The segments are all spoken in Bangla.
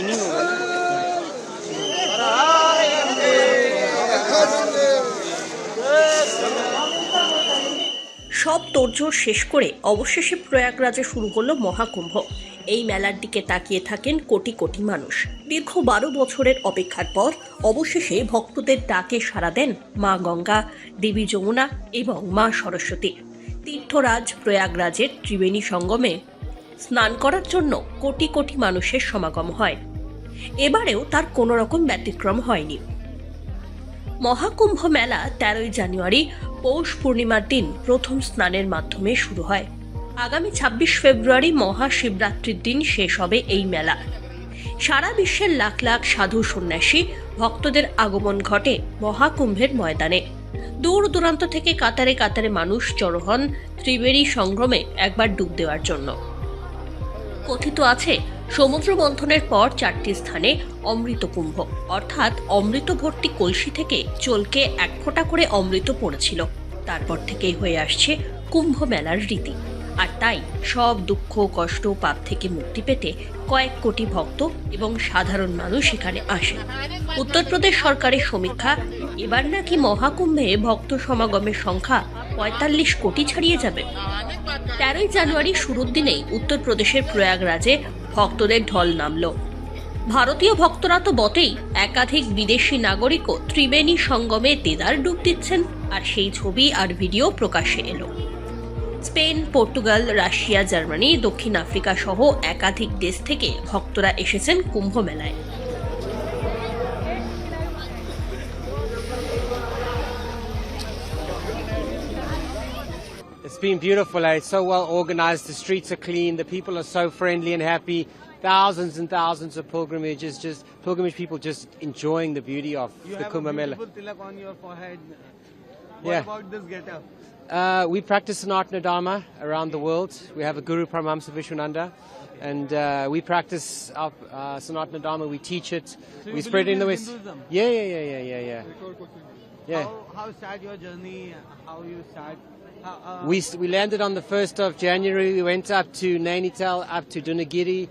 চিনি সব তোরজোর শেষ করে অবশেষে প্রয়াগরাজে শুরু হলো মহাকুম্ভ। এই মেলার দিকে তাকিয়ে থাকেন কোটি কোটি মানুষ। দীর্ঘ বারো বছরের অপেক্ষার পর অবশেষে ভক্তদের ডাকে সাড়া দেন মা গঙ্গা, দেবী যমুনা এবং মা সরস্বতী। তীর্থরাজ প্রয়াগরাজের ত্রিবেণী সঙ্গমে স্নান করার জন্য কোটি কোটি মানুষের সমাগম হয়। এবারেও তার কোনো রকম ব্যতিক্রম হয়নি। মহাকুম্ভ মেলা তেরোই জানুয়ারি পৌষ পূর্ণিমার দিন প্রথম স্নানের মাধ্যমে শুরু হয়। আগামী ছাব্বিশ ফেব্রুয়ারি মহাশিবরাত্রির দিন শেষ হবে এই মেলা। সারা বিশ্বের লাখ লাখ সাধু সন্ন্যাসী ভক্তদের আগমন ঘটে মহাকুম্ভের ময়দানে। দূর দূরান্ত থেকে কাতারে কাতারে মানুষ জড়ো হন ত্রিবেণী সংগ্রমে একবার ডুব দেওয়ার জন্য। কথিত আছে সমুদ্র মন্থনের পর চারটি স্থানে অমৃত কুম্ভ। অর্থাৎ অমৃত ভর্তি কলসি থেকে চলকে এক ফোঁটা করে অমৃত পড়েছিল। তারপর থেকেই হয়ে আসছে কুম্ভ মেলার রীতি। আর তাই সব দুঃখ, কষ্ট, পাপ থেকে মুক্তি পেতে কয়েক কোটি ভক্ত এবং সাধারণ মানুষ এখানে আসে। উত্তরপ্রদেশ সরকারের সমীক্ষা, এবার নাকি মহাকুম্ভে ভক্ত সমাগমের সংখ্যা পঁয়তাল্লিশ কোটি ছাড়িয়ে যাবে। তেরোই জানুয়ারি শুরুর দিনেই উত্তরপ্রদেশের প্রয়াগরাজে ভক্তদের ঢল নামল। ভারতীয় ভক্তরা তো বটেই একাধিক বিদেশি নাগরিকও ত্রিবেণী সঙ্গমে দেদার ডুব দিচ্ছেন, আর সেই ছবি আর ভিডিও প্রকাশে এলো। স্পেন, পর্তুগাল, রাশিয়া, জার্মানি, দক্ষিণ আফ্রিকা সহ একাধিক দেশ থেকে ভক্তরা এসেছেন কুম্ভ মেলায় been beautiful. eh? It's so well organized. The streets are clean. The people are so friendly and happy. Thousands and thousands of pilgrimages, just pilgrimage people, just enjoying the beauty of You the have Kumbh Mela. tilak on your forehead. What Yeah. about this getup? Uh, we practice Sanatana Dharma around the world. We have a Guru Paramahamsa Viswananda, and uh, we practice our uh, Sanatana Dharma. We teach it. So we spread it in the West. Hinduism? Yeah, yeah, yeah, yeah, yeah, yeah. Yeah. How, how start your journey? How you start? How, uh, We, we landed on the 1st of January. We went up to Nainital, up to Dunagiri,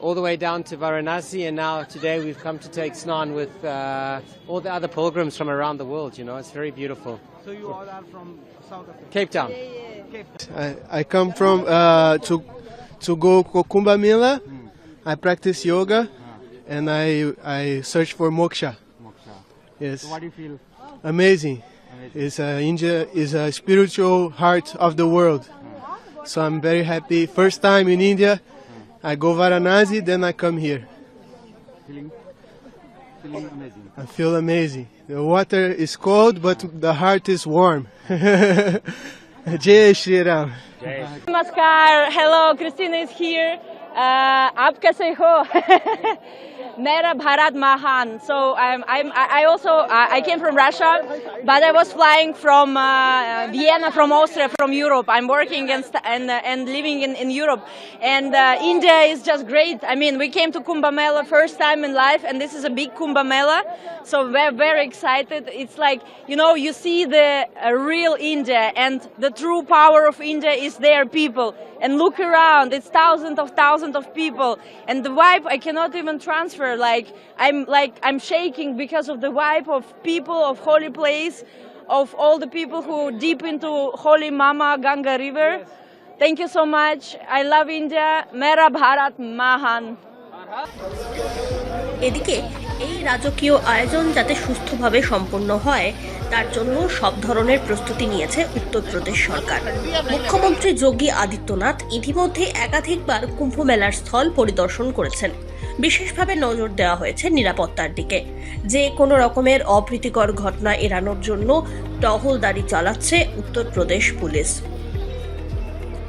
all the way down to Varanasi, and now today we've come to take snan with uh, all the other pilgrims from around the world. You know, it's very beautiful. so you all are from South Africa. Cape Town. Cape. I, I come from uh, to to go to Kumbh Mela. I practice yoga, and I I search for moksha. Moksha. Yes, So what do you feel? amazing. It's uh, India is a spiritual heart of the world. So I'm very happy. First time in India, I go Varanasi, then I come here. Feeling, feeling amazing. I feel amazing. The water is cold, but the heart is warm. Jai Shri Ram. Namaskar. Hello, Christina is here. आप कैसे हो मेरा भारत महान so I'm, I'm, I I also I I came from Russia but I was flying from uh, Vienna from Austria from Europe I'm working and st- and, uh, and living in, in Europe and uh, India is just great I mean we came to Kumbh Mela first time in life and this is a big Kumbh Mela so we're very excited it's like you know you see the uh, real India and the true power of India is their people and look around it's thousands of thousands of people. And the vibe I cannot even transfer like I'm like I'm shaking because of the vibe of people of holy place of all the people who deep into holy mama Ganga river. Thank you so much. I love India. Mera Bharat Mahan এদিকে এই রাজকীয় আয়োজন যাতে সুস্থভাবে সম্পন্ন হয়, তার জন্য সব ধরনের প্রস্তুতি নিয়েছে উত্তরপ্রদেশ সরকার। মুখ্যমন্ত্রী যোগী আদিত্যনাথ ইতিমধ্যে একাধিকবার কুম্ভ মেলার স্থল পরিদর্শন করেছেন। বিশেষভাবে নজর দেওয়া হয়েছে নিরাপত্তার দিকে। যে কোনো রকমের অপ্রীতিকর ঘটনা এড়ানোর জন্য টহলদারি চালাচ্ছে উত্তরপ্রদেশ পুলিশ।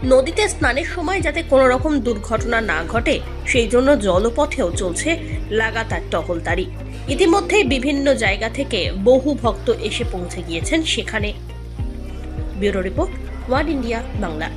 নদীতে স্নানের সময় যাতে কোনো রকম দুর্ঘটনা না ঘটে, সেই জন্য জলপথেও চলছে লাগাতার টহলদারি। ইতিমধ্যে বিভিন্ন জায়গা থেকে বহু ভক্ত এসে পৌঁছে গিয়েছেন সেখানে। Bureau report, one India, Bangla.